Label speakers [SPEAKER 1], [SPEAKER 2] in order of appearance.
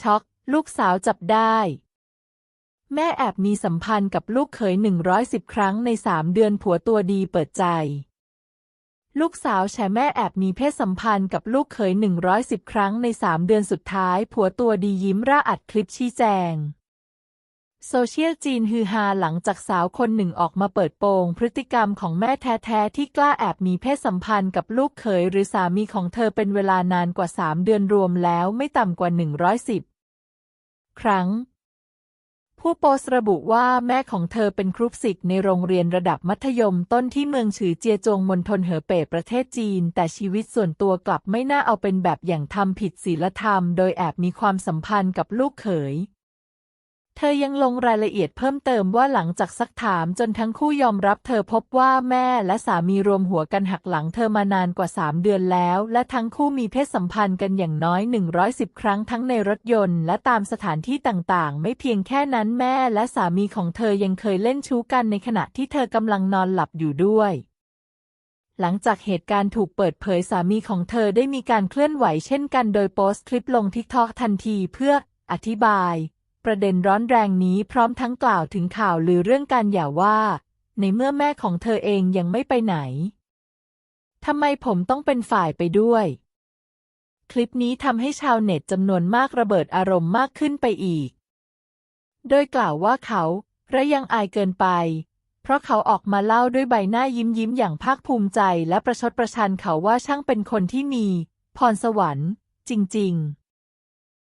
[SPEAKER 1] ช็อก ลูกสาวจับได้ แม่แอบมีสัมพันธ์กับลูกเขยหนึ่งร้อยสิบครั้งในสามเดือนผัวตัวดีเปิดใจ ลูกสาวแฉแม่แอบมีเพศสัมพันธ์กับลูกเขยหนึ่งร้อยสิบครั้งในสามเดือนสุดท้าย ผัวตัวดียิ้มร่าอัดคลิปชี้แจง โซเชียลจีนฮือฮาหลังจากสาวคนหนึ่งออกมาเปิดโปงพฤติกรรมของแม่แท้ๆ ที่กล้าแอบมีเพศสัมพันธ์กับลูกเขยหรือสามีของเธอเป็นเวลานานกว่า 3 เดือนรวมแล้วไม่ต่ำกว่า 110 ครั้ง ผู้โพสต์ระบุว่าแม่ของเธอเป็นครูศิษย์ในโรงเรียนระดับมัธยมต้นที่เมืองฉือเจียจงมณฑลเหอเป่ประเทศจีน แต่ชีวิตส่วนตัวกลับไม่น่าเอาเป็นแบบอย่างทำผิดศีลธรรม โดยแอบมีความสัมพันธ์กับลูกเขย เธอยังลงรายละเอียดเพิ่มเติมว่าหลังจากซักถามจนทั้งคู่ยอมรับเธอพบว่าแม่และสามีรวมหัวกันหักหลังเธอมานานกว่า 3 เดือนแล้ว และทั้งคู่มีเพศสัมพันธ์กันอย่างน้อย 110 ครั้งทั้งในรถยนต์และตามสถานที่ต่างๆ ไม่เพียงแค่นั้นแม่และสามีของเธอยังเคยเล่นชู้กันในขณะที่เธอกำลังนอนหลับอยู่ด้วยหลังจากเหตุการณ์ถูกเปิดเผยสามีของเธอได้มีการเคลื่อนไหวเช่นกันโดยโพสต์คลิปลงทิกทอกทันทีเพื่ออธิบาย ประเด็นร้อนแรงนี้พร้อมทั้งกล่าวถึงข่าวลือเรื่องการหย่าว่า ในเมื่อแม่ของเธอเองยังไม่ไปไหนทำไมผมต้องเป็นฝ่ายไปด้วย คลิปนี้ทำให้ชาวเน็ตจำนวนมากระเบิดอารมณ์มากขึ้นไปอีก โดยกล่าวว่าเขาระยังอายเกินไป เพราะเขาออกมาเล่าด้วยใบหน้ายิ้มยิ้มอย่างภาคภูมิใจและประชดประชันเขาว่าช่างเป็นคนที่มี พรสวรรค์ จริง ๆ